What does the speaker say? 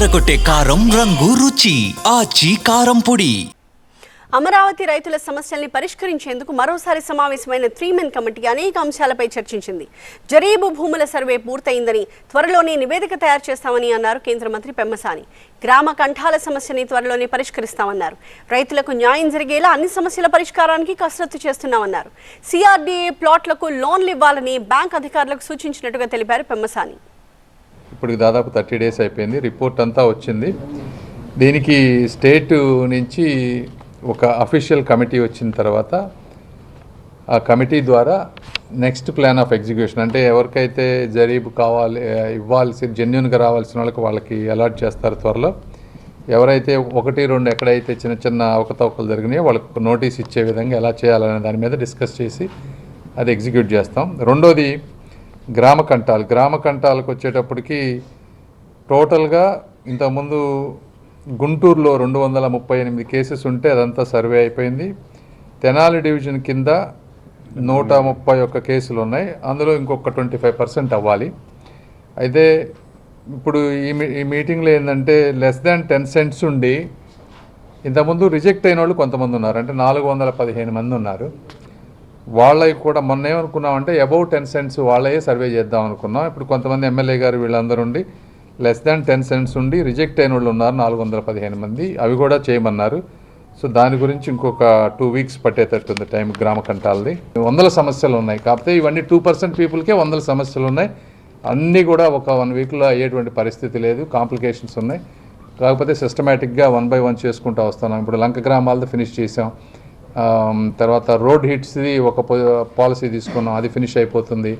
ఎర్రగొట్టే కారం రంగు రుచి ఆచి కారం పొడి. అమరావతి రైతుల సమస్యల్ని పరిష్కరించేందుకు మరోసారి సమావేశమైన త్రీ మెన్ కమిటీ అనేక అంశాలపై చర్చించింది. జరీబు భూముల సర్వే పూర్తయిందని త్వరలోనే నివేదిక తయారు చేస్తామని అన్నారు కేంద్ర మంత్రి పెమ్మసాని. గ్రామ కంఠాల సమస్యని త్వరలోనే పరిష్కరిస్తామన్నారు. రైతులకు న్యాయం జరిగేలా అన్ని సమస్యల పరిష్కారానికి కసరత్తు చేస్తున్నామన్నారు. సిఆర్డీఏ ప్లాట్లకు లోన్లు ఇవ్వాలని బ్యాంక్ అధికారులకు సూచించినట్టుగా తెలిపారు పెమ్మసాని. ఇప్పుడు దాదాపు థర్టీ డేస్ అయిపోయింది. రిపోర్ట్ అంతా వచ్చింది. దీనికి స్టేట్ నుంచి ఒక అఫీషియల్ కమిటీ వచ్చిన తర్వాత ఆ కమిటీ ద్వారా నెక్స్ట్ ప్లాన్ ఆఫ్ ఎగ్జిక్యూషన్. అంటే ఎవరికైతే జరీబు కావాలి ఇవ్వాల్సి జెన్యున్గా రావాల్సిన వాళ్ళకి వాళ్ళకి అలాట్ చేస్తారు త్వరలో. ఎవరైతే ఒకటి రెండు ఎక్కడైతే చిన్న చిన్న అవకతవకలు జరిగినాయో వాళ్ళకి నోటీస్ ఇచ్చే విధంగా ఎలా చేయాలనే దాని మీద డిస్కస్ చేసి అది ఎగ్జిక్యూట్ చేస్తాం. రెండోది గ్రామ కంఠాలు గ్రామ కంఠాలకు వచ్చేటప్పటికి టోటల్గా ఇంతకుముందు గుంటూరులో రెండు వందల ముప్పై ఎనిమిది కేసెస్ ఉంటే అదంతా సర్వే అయిపోయింది. తెనాలి డివిజన్ కింద నూట ముప్పై ఒక్క కేసులు ఉన్నాయి అందులో ఇంకొక ట్వంటీ ఫైవ్ పర్సెంట్ అవ్వాలి. అయితే ఇప్పుడు ఈ మీ ఈ మీటింగ్లో ఏంటంటే లెస్ దాన్ టెన్ సెంట్స్ ఉండి ఇంతకుముందు రిజెక్ట్ అయిన వాళ్ళు కొంతమంది ఉన్నారు. అంటే నాలుగు వందల పదిహేను మంది ఉన్నారు. వాళ్ళకి కూడా మొన్న ఏమనుకున్నామంటే అబౌవ్ టెన్ సెంట్స్ వాళ్ళయే సర్వే చేద్దాం అనుకున్నాం. ఇప్పుడు కొంతమంది ఎమ్మెల్యే గారు వీళ్ళందరూ ఉండి లెస్ దాన్ టెన్ సెంట్స్ ఉండి రిజెక్ట్ అయిన వాళ్ళు ఉన్నారు నాలుగు వందల పదిహేను మంది. అవి కూడా చేయమన్నారు. సో దాని గురించి ఇంకొక టూ వీక్స్ పట్టేటట్టు ఉంది టైం గ్రామ కంటాలది వందల సమస్యలు ఉన్నాయి. కాకపోతే ఇవన్నీ టూ పర్సెంట్ పీపుల్కే వందల సమస్యలు ఉన్నాయి. అన్నీ కూడా ఒక వన్ వీక్లో అయ్యేటువంటి పరిస్థితి లేదు. కాంప్లికేషన్స్ ఉన్నాయి. కాకపోతే సిస్టమేటిక్గా వన్ బై వన్ చేసుకుంటూ వస్తున్నాం. ఇప్పుడు లంక గ్రామాలతో ఫినిష్ చేసాం. తర్వాత రోడ్ హిట్స్ది ఒక పాలసీ తీసుకున్నాం అది ఫినిష్ అయిపోతుంది.